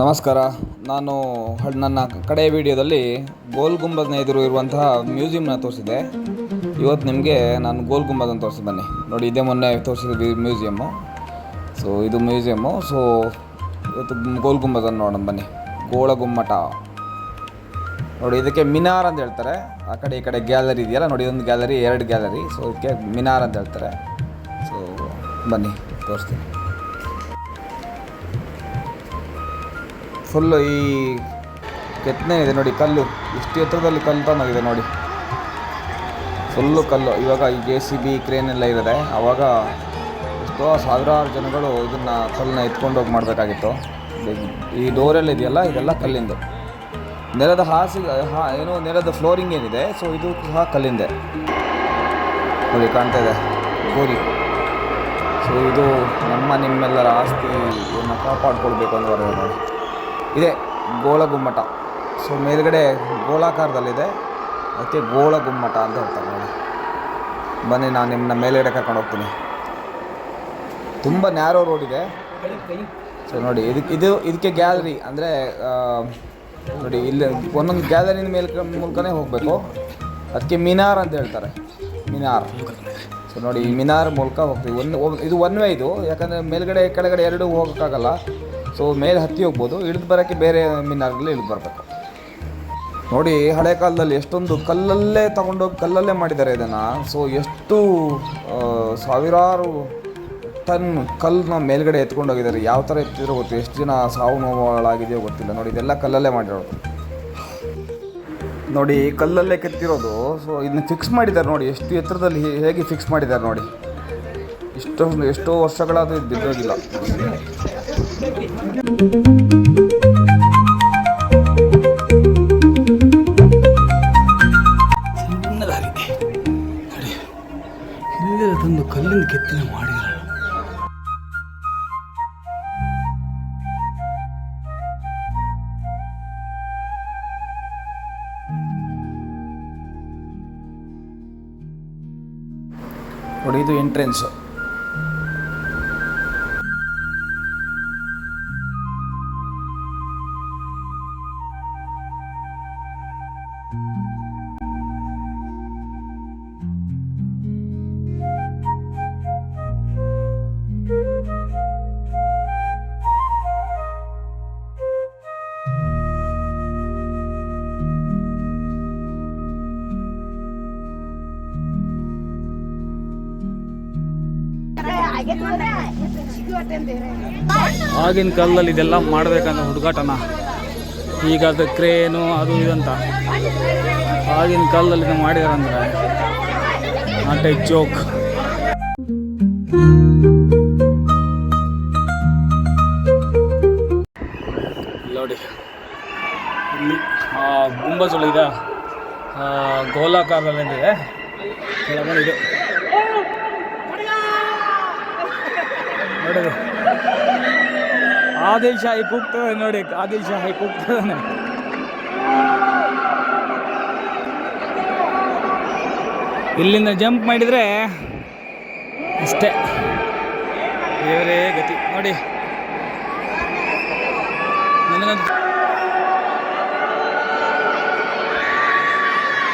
ನಮಸ್ಕಾರ. ನಾನು ನನ್ನ ಕಡೆಯ ವಿಡಿಯೋದಲ್ಲಿ ಗೋಲ್ ಗುಂಬದ್ನ ಎದುರು ಇರುವಂತಹ ಮ್ಯೂಸಿಯಂನ ತೋರಿಸಿದ್ದೆ. ಇವತ್ತು ನಿಮಗೆ ನಾನು ಗೋಲ್ ಗುಂಬದನ್ನು ತೋರಿಸಿ ಬನ್ನಿ. ನೋಡಿ, ಇದೇ ಮೊನ್ನೆ ತೋರಿಸಿದ ಮ್ಯೂಸಿಯಮ್ಮು. ಸೊ ಇದು ಮ್ಯೂಸಿಯಮ್ಮು. ಸೊ ಇವತ್ತು ಗೋಲ್ ಗುಂಬದನ್ನು ನೋಡೋಣ ಬನ್ನಿ. ಗೋಳ ಗುಮ್ಮಟ. ನೋಡಿ, ಇದಕ್ಕೆ ಮಿನಾರ್ ಅಂತ ಹೇಳ್ತಾರೆ. ಆ ಕಡೆ, ಈ ಕಡೆ ಗ್ಯಾಲರಿ ಇದೆಯಲ್ಲ, ನೋಡಿ ಒಂದು ಗ್ಯಾಲರಿ, ಎರಡು ಗ್ಯಾಲರಿ. ಸೊ ಇದಕ್ಕೆ ಮಿನಾರ್ ಅಂತ ಹೇಳ್ತಾರೆ. ಸೊ ಬನ್ನಿ, ತೋರಿಸ್ತೀನಿ. ಫುಲ್ಲು ಈ ಕೆತ್ತನೆ ಇದೆ ನೋಡಿ, ಕಲ್ಲು. ಇಷ್ಟು ಎತ್ತರದಲ್ಲಿ ಕಲ್ಲು ತಂದಾಗಿದೆ ನೋಡಿ. ಫುಲ್ಲು ಕಲ್ಲು. ಇವಾಗ ಈ ಜೆ ಸಿ ಬಿ ಕ್ರೇನ್ ಎಲ್ಲ ಇದ್ದಾರೆ ಆವಾಗ ಎಷ್ಟೋ ಸಾವಿರಾರು ಜನಗಳು ಇದನ್ನು ಕಲ್ಲನ್ನ ಎತ್ಕೊಂಡೋಗಿ ಮಾಡಬೇಕಾಗಿತ್ತು. ಈ ಡೋರೆಲ್ಲ ಇದೆಯಲ್ಲ, ಇದೆಲ್ಲ ಕಲ್ಲಿಂದು. ನೆಲದ ಹಾಸಿಗೆ ಹಾ, ಏನು, ನೆಲದ ಫ್ಲೋರಿಂಗ್ ಏನಿದೆ ಸೊ ಇದು ಸಹ ಕಲ್ಲಿಂದೆ. ನೋಡಿ, ಕಾಣ್ತಾ ಇದೆ. ಗೋರಿ. ಸೊ ಇದು ನಮ್ಮ ನಿಮ್ಮೆಲ್ಲರ ಆಸ್ತಿಯನ್ನು ಕಾಪಾಡ್ಕೊಳ್ಬೇಕು ಅಂತ ಇದೆ ಗೋಳ ಗುಮ್ಮಟ. ಸೊ ಮೇಲ್ಗಡೆ ಗೋಳಾಕಾರದಲ್ಲಿದೆ. ಅದಕ್ಕೆ ಗೋಳ ಗುಮ್ಮಟ ಅಂತ ಹೇಳ್ತಾರೆ ನೋಡಿ. ಬನ್ನಿ, ನಾನು ನಿಮ್ಮನ್ನ ಮೇಲ್ಗಡೆ ಕರ್ಕೊಂಡು ಹೋಗ್ತೀನಿ. ತುಂಬ ನ್ಯಾರೋ ರೋಡ್ ಇದೆ. ಸೊ ನೋಡಿ ಇದಕ್ಕೆ ಇದು ಇದಕ್ಕೆ ಗ್ಯಾಲರಿ ಅಂದರೆ ನೋಡಿ, ಇಲ್ಲಿ ಒಂದೊಂದು ಗ್ಯಾಲರಿಯಿಂದ ಮೇಲ್ ಮೂಲಕನೇ ಹೋಗಬೇಕು. ಅದಕ್ಕೆ ಮಿನಾರ್ ಅಂತ ಹೇಳ್ತಾರೆ. ಮಿನಾರ್. ಸೊ ನೋಡಿ, ಈ ಮಿನಾರ್ ಮೂಲಕ ಹೋಗ್ತೀವಿ. ಒನ್- ಇದು ಒನ್ ವೇ ಇದು. ಯಾಕಂದರೆ ಮೇಲ್ಗಡೆ ಕೆಳಗಡೆ ಎರಡು ಹೋಗೋಕ್ಕಾಗಲ್ಲ. ಸೊ ಮೇಲೆ ಹತ್ತಿ ಹೋಗ್ಬೋದು. ಇಳಿದು ಬರೋಕ್ಕೆ ಬೇರೆ ಮಿನಾರ್ಗಳಲ್ಲಿ ಇಳಿದು ಬರಬೇಕು. ನೋಡಿ, ಹಳೆ ಕಾಲದಲ್ಲಿ ಎಷ್ಟೊಂದು ಕಲ್ಲಲ್ಲೇ ತಗೊಂಡೋಗಿ ಕಲ್ಲಲ್ಲೇ ಮಾಡಿದ್ದಾರೆ ಇದನ್ನು. ಸೊ ಎಷ್ಟು ಸಾವಿರಾರು ಟನ್ ಕಲ್ಲನ್ನ ಮೇಲ್ಗಡೆ ಎತ್ಕೊಂಡೋಗಿದ್ದಾರೆ ಯಾವ ಥರ ಎತ್ತಿದ್ರು ಗೊತ್ತು. ಎಷ್ಟು ಜನ ಸಾವು ನೋವುಗಳಾಗಿದೆಯೋ ಗೊತ್ತಿಲ್ಲ. ನೋಡಿ, ಇದೆಲ್ಲ ಕಲ್ಲಲ್ಲೇ ಮಾಡಿರೋದು. ನೋಡಿ, ಕಲ್ಲಲ್ಲೇ ಕೆತ್ತಿರೋದು. ಸೊ ಇದನ್ನ ಫಿಕ್ಸ್ ಮಾಡಿದ್ದಾರೆ ನೋಡಿ. ಎಷ್ಟು ಎತ್ತರದಲ್ಲಿ ಹೇಗೆ ಫಿಕ್ಸ್ ಮಾಡಿದ್ದಾರೆ ನೋಡಿ. ಇಷ್ಟೊಂದು, ಎಷ್ಟೋ ವರ್ಷಗಳಾದರೂ ಬಿದ್ದೋಗಿಲ್ಲ. ಸಣ್ಣದಾಗಿದೆ ಕಲ್ಲಿಂದ ಕೆತ್ತನೆ ಮಾಡಿರಲ್ಲ ನೋಡಿ ಇದು ಎಂಟ್ರೆನ್ಸ್ ಆಗಿನ ಕಾಲದಲ್ಲಿ ಇದೆಲ್ಲ ಮಾಡ್ಬೇಕಂದ್ರೆ ಹುಡುಗಾಟನ. ಈಗ ಅದು ಕ್ರೇನು, ಅದು ಇದಂತ ಆಗಿನ ಕಾಲದಲ್ಲಿ ಇದು ಮಾಡಿದಾರಂದ್ರೆ ನಾಟ್ ಜೋಕ್ ನೋಡಿ, ಇಲ್ಲಿ, ಆ ಗುಂಬಜುಳಿದ ಗೋಲಾಕಾರದಲ್ಲಿದೆ. ಕೆಳಗಡೆ ಇದು. ನೋಡಿದ್ರು. ಆದಿಲ್ ಶಾಹಿ ಕೂಗ್ತದೆ ನೋಡಿ ಆದಿಲ್ ಶಾಹಿ ಕೂಗ್ತದಾನೆ ಇಲ್ಲಿಂದ ಜಂಪ್ ಮಾಡಿದರೆ ಅಷ್ಟೇ. ದೇವರೇ ಗತಿ. ನೋಡಿ.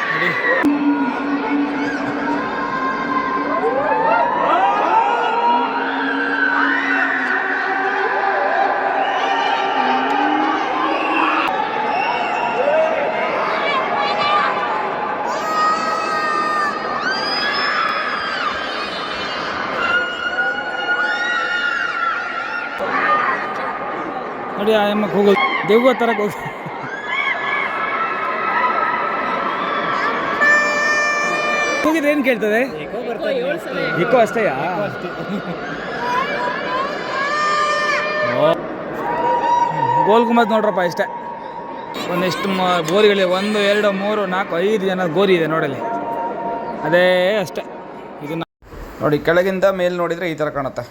ನೋಡಿ. ನೋಡಿ ಆ ಎಮ್ಮಕ್ಕೆ ಹೋಗೋದು ದೆವ್ವ ತರಕ್ಕೆ ಹೋಗಿ ಹೋಗಿದ್ರೆ ಏನು ಕೇಳ್ತದೆ? ಇಕ್ಕೋ ಅಷ್ಟೇಯಾ ಗೋಲ್ ಗುಂಬದ್ ನೋಡ್ರಪ್ಪ ಇಷ್ಟೇ. ಒಂದಿಷ್ಟು ಗೋರಿಗಳಿವೆ ಒಂದು, ಎರಡು, ಮೂರು, ನಾಲ್ಕು, ಐದು ಜನ ಗೋರಿ ಇದೆ ನೋಡಲಿ ಅದೇ ಅಷ್ಟೇ. ಇದನ್ನ ನೋಡಿ, ಕೆಳಗಿಂದ ಮೇಲೆ ನೋಡಿದರೆ ಈ ಥರ ಕಾಣುತ್ತೆ.